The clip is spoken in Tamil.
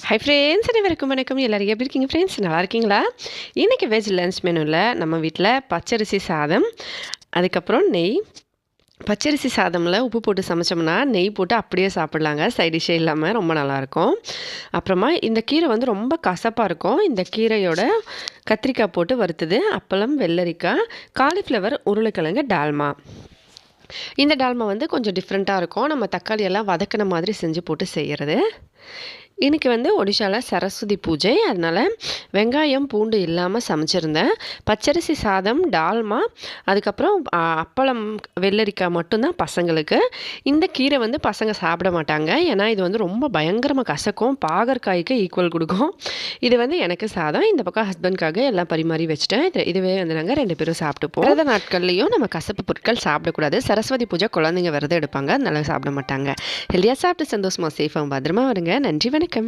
ஹை ஃப்ரெண்ட்ஸ் அனைவருக்கும் வணக்கம். எல்லோரும் எப்படி இருக்கீங்க ஃப்ரெண்ட்ஸ் நல்லா இருக்கீங்களா? இன்றைக்கி வெஜ் லன்ச் மெனுவில் நம்ம வீட்டில் பச்சரிசி சாதம் அதுக்கப்புறம் நெய். பச்சரிசி சாதமில் உப்பு போட்டு சமைச்சோம்னா நெய் போட்டு அப்படியே சாப்பிட்லாங்க. சைடிஷே இல்லாமல் ரொம்ப நல்லாயிருக்கும். அப்புறமா இந்த கீரை வந்து ரொம்ப கசப்பாக இருக்கும். இந்த கீரையோட கத்திரிக்காய் போட்டு வறுத்தது அப்பளம் வெள்ளரிக்காய் காலிஃப்ளவர் உருளைக்கிழங்கு டால்மா. இந்த டால்மா வந்து கொஞ்சம் டிஃப்ரெண்ட்டாக இருக்கும். நம்ம தக்காளி எல்லாம் வதக்கின மாதிரி செஞ்சு போட்டு செய்கிறது இன்றைக்கி வந்து ஒடிஷாவில் சரஸ்வதி பூஜை. அதனால் வெங்காயம் பூண்டு இல்லாமல் சமைச்சிருந்தேன். பச்சரிசி சாதம் டால்மா அதுக்கப்புறம் அப்பளம் வெள்ளரிக்காய் மட்டும்தான் பசங்களுக்கு. இந்த கீரை வந்து பசங்க சாப்பிட மாட்டாங்க. ஏன்னா இது வந்து ரொம்ப பயங்கரமாக கசக்கும். பாகற்காய்க்கு ஈக்குவல் கொடுக்கும். இது வந்து எனக்கு சாதம். இந்த பக்கம் ஹஸ்பண்ட்காக எல்லாம் பரிமாறி வச்சுட்டேன். இது இதுவே வந்து நாங்கள் ரெண்டு பேரும் சாப்பிட்டுப்போம். பிறந்த நாட்கள்லையும் நம்ம கசப்பு பொருட்கள் சாப்பிடக்கூடாது. சரஸ்வதி பூஜை குழந்தைங்க விரதம் எடுப்பாங்க. அதனால சாப்பிட மாட்டாங்க. ஹெல்தியாக சாப்பிட்டு சந்தோஷமாக சேஃபாக பத்திரமா வருங்க. நன்றி வணக்கம்.